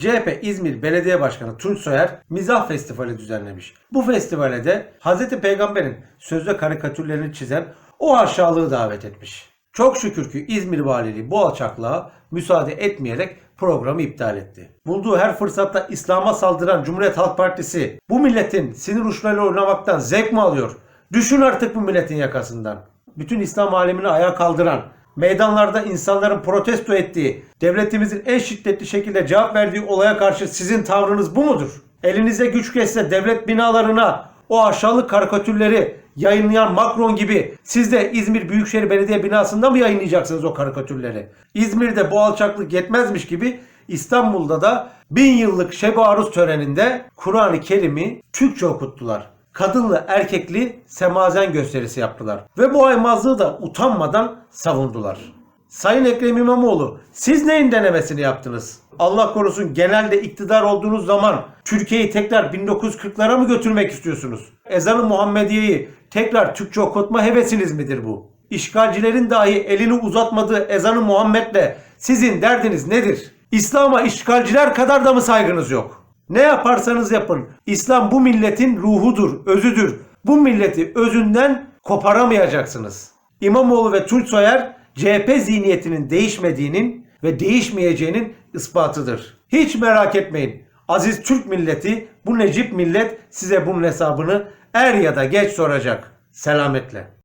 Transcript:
CHP İzmir Belediye Başkanı Tunç Soyer Mizah Festivali düzenlemiş. Bu festivale de Hz. Peygamber'in sözde karikatürlerini çizen o aşağılığı davet etmiş. Çok şükür ki İzmir Valiliği bu alçaklığa müsaade etmeyerek programı iptal etti. Bulduğu her fırsatta İslam'a saldıran Cumhuriyet Halk Partisi bu milletin sinir uçlarıyla oynamaktan zevk mi alıyor? Düşün artık bu milletin yakasından. Bütün İslam alemini ayağa kaldıran, meydanlarda insanların protesto ettiği, devletimizin en şiddetli şekilde cevap verdiği olaya karşı sizin tavrınız bu mudur? Elinize güç geçse devlet binalarına o aşağılık karikatürleri yayınlayan Macron gibi siz de İzmir Büyükşehir Belediye binasında mı yayınlayacaksınız o karikatürleri? İzmir'de bu alçaklık yetmezmiş gibi İstanbul'da da bin yıllık Şeb-i Aruz töreninde Kur'an-ı Kerim'i Türkçe okuttular. Kadınlı erkekli semazen gösterisi yaptılar. Ve bu aymazlığı da utanmadan savundular. Sayın Ekrem İmamoğlu siz neyin denemesini yaptınız? Allah korusun genelde iktidar olduğunuz zaman Türkiye'yi tekrar 1940'lara mı götürmek istiyorsunuz? Ezanı Muhammediye'yi tekrar Türkçe okutma hevesiniz midir bu? İşgalcilerin dahi elini uzatmadığı ezanı Muhammed'le sizin derdiniz nedir? İslam'a işgalciler kadar da mı saygınız yok? Ne yaparsanız yapın. İslam bu milletin ruhudur, özüdür. Bu milleti özünden koparamayacaksınız. İmamoğlu ve Tunç Soyer CHP zihniyetinin değişmediğinin ve değişmeyeceğinin ispatıdır. Hiç merak etmeyin. Aziz Türk milleti, bu Necip millet size bunun hesabını er ya da geç soracak. Selametle.